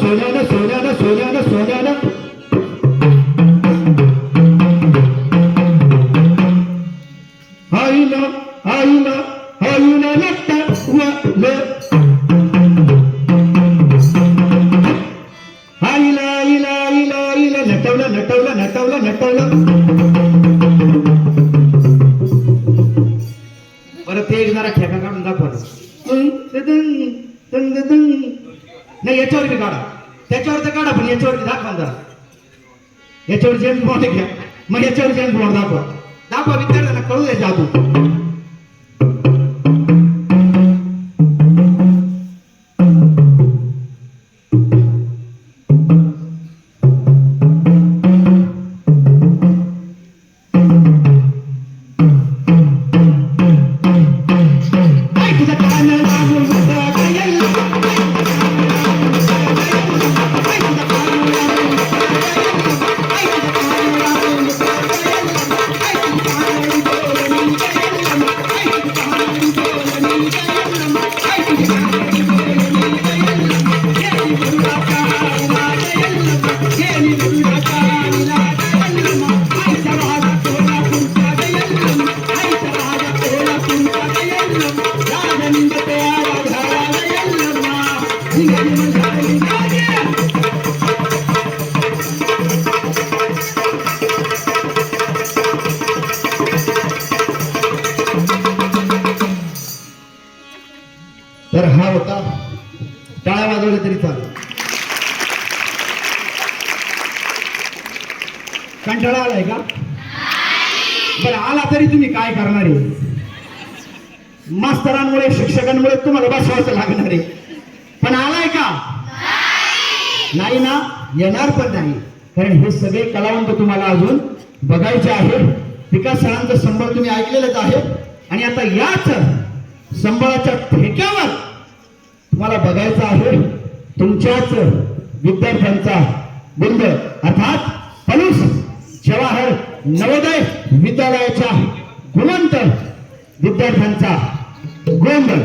सोन्यानं सोन्यानं सोन्यानं सोन्यानं. सोन्यानं सोन्यानं आईला आईला आईला नटवलं आईला आईला आईला आईला नटवलं नटवलं नटवलं नटवलं बरं ते जरा खेका काढून दाखवा याच्यावरती काढा. त्याच्यावरती काढा पण याच्यावरती दाखवा जरा. याच्यावर जेम्स बॉन्ड घ्या. मग याच्यावर जेम्स बॉन्ड दाखवा. दाखवा विद्यार्थ्यांना कळू द्यायचा जादू तर हा होता टाळ्या वाजवल्या तरी चालेल. कंटाळा आलाय का? बरं आला तरी तुम्ही काय करणार आहे? मास्तरांमुळे शिक्षकांमुळे तुम्हाला बसवायचं लागणार आहे. पण आलाय का? नाही ना? येणार पण नाही. कारण हे सगळे कलावंत तुम्हाला अजून बघायचे आहे विकास सरांचं संबळ तुम्ही ऐकलेलंच आहे. आणि आता याच संबळाच्या तुम्हाला बघायचं आहे तुमच्याच विद्यार्थ्यांचा बिंद अर्थात पलूस जवाहर नवोदय विद्यालयाच्या गुणवंत विद्यार्थ्यांचा गोंधळ.